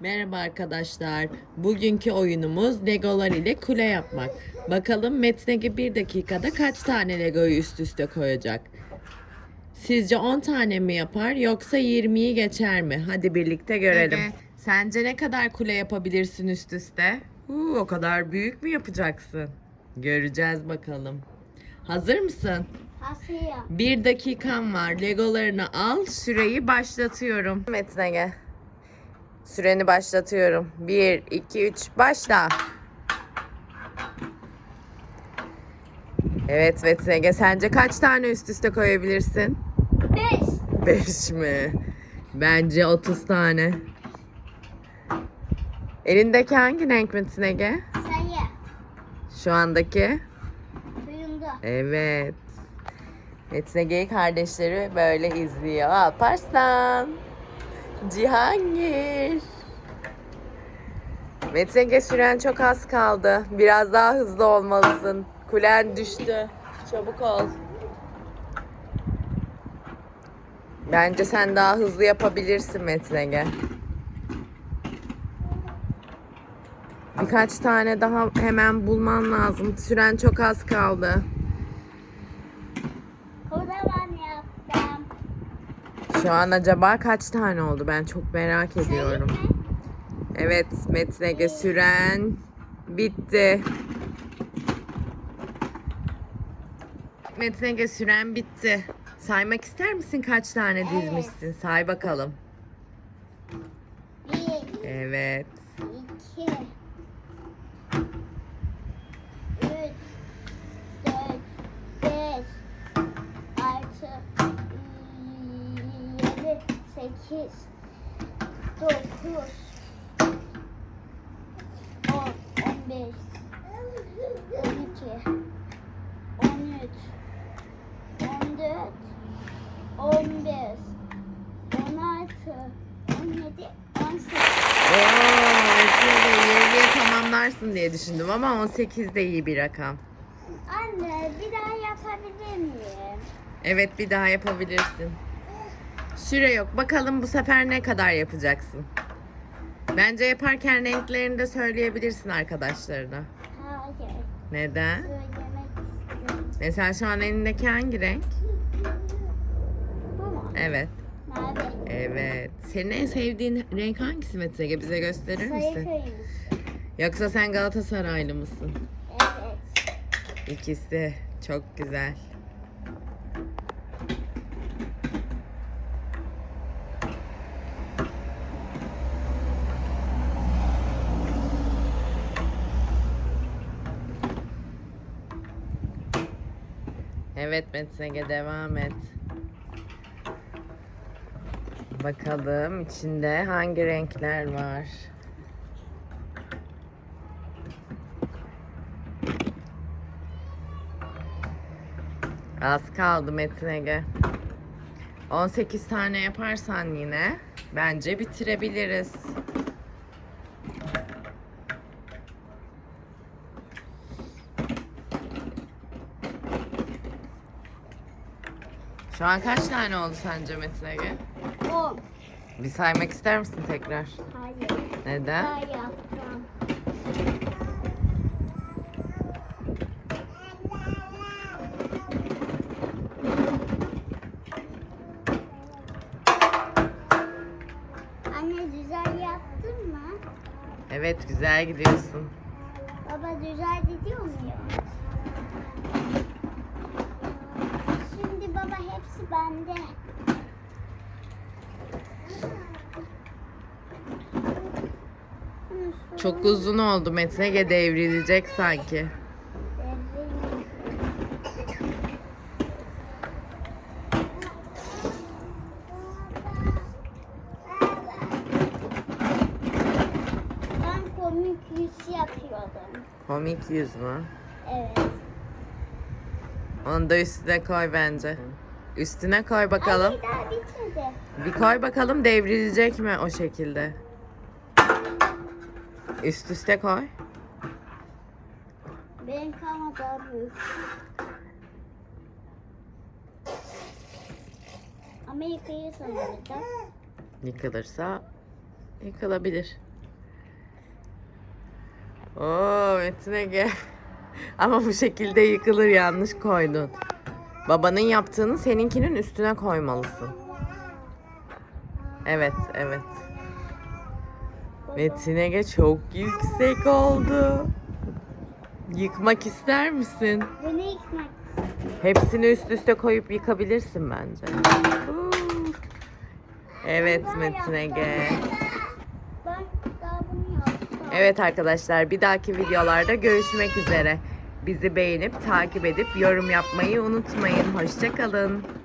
Merhaba arkadaşlar. Bugünkü oyunumuz Legolar ile kule yapmak. Bakalım Metin Ege bir dakikada kaç tane Legoyu üst üste koyacak? Sizce 10 tane mi yapar yoksa 20'yi geçer mi? Hadi birlikte görelim. Ege. Sence ne kadar kule yapabilirsin üst üste? Huu, o kadar büyük mü yapacaksın? Göreceğiz bakalım. Hazır mısın? Asya. Bir dakikan var. Legolarını al. Süreyi başlatıyorum. Metin Ege. Süreni başlatıyorum. 1, 2, 3, başla. Evet Metin Ege. Sence kaç tane üst üste koyabilirsin? Beş. 5 mi? Bence 30 tane. Elindeki hangi renk Metin Ege? Sayı. Şu andaki? Suyunda. Evet. Metin Ege'yi kardeşleri böyle izliyor. Alparslan. Cihangir. Metin Ege süren çok az kaldı. Biraz daha hızlı olmalısın. Kulen düştü. Çabuk ol. Bence sen daha hızlı yapabilirsin Metin Ege. Birkaç tane daha hemen bulman lazım. Süren çok az kaldı. Şu an acaba kaç tane oldu? Ben çok merak ediyorum. Evet, metinge süren bitti. Metinge süren bitti. Saymak ister misin kaç tane dizmişsin? Say bakalım. Evet. 2 sekiz, dokuz, on, on beş, on iki, on üç, on dört, on beş, on altı, on yedi, on sekiz. Oo, Metin Ege 20'ye tamamlarsın diye düşündüm ama 18 de iyi bir rakam. Anne bir daha yapabilir miyim? Evet bir daha yapabilirsin. Süre yok. Bakalım bu sefer ne kadar yapacaksın? Bence yaparken renklerini de söyleyebilirsin arkadaşlarına. Hayır. Neden? Mesela şu an elindeki hangi renk? Bu mu? Evet. Mavi. Evet. Senin en sevdiğin renk hangisi Metin Ege? Bize gösterir misin? Yoksa sen Galatasaraylı mısın? Evet. İkisi. Çok güzel. Evet Metin Ege devam et. Bakalım içinde hangi renkler var? Az kaldı Metin Ege. 18 tane yaparsan yine bence bitirebiliriz. Şu an kaç tane oldu sence Metin Ege? On. Bir saymak ister misin tekrar? Hayır. Neden? Yaptım. Anne güzel yaptın mı? Evet güzel gidiyorsun. Baba güzel gidiyor muyum? Bende. Çok uzun oldu Metin Ege devrilecek sanki. Ben komik yüz yapıyordum. Komik yüz mü? Evet. Onu da üstüne koy bence. Üstüne koy bakalım. Ay daha bitmedi. Bir koy bakalım devrilecek mi o şekilde. Üst üste koy. Benim ama daha büyük. Ama yıkayırsan orada. Yıkılırsa yıkılabilir. Oo Metin Ege. Ama bu şekilde yıkılır yanlış koydun. Babanın yaptığını seninkinin üstüne koymalısın. Evet, evet. Metin Ege çok yüksek oldu. Yıkmak ister misin? Beni yıkmak. Hepsini üst üste koyup yıkabilirsin bence. Evet Metin Ege. Evet arkadaşlar bir dahaki videolarda görüşmek üzere. Bizi beğenip takip edip yorum yapmayı unutmayın. Hoşçakalın.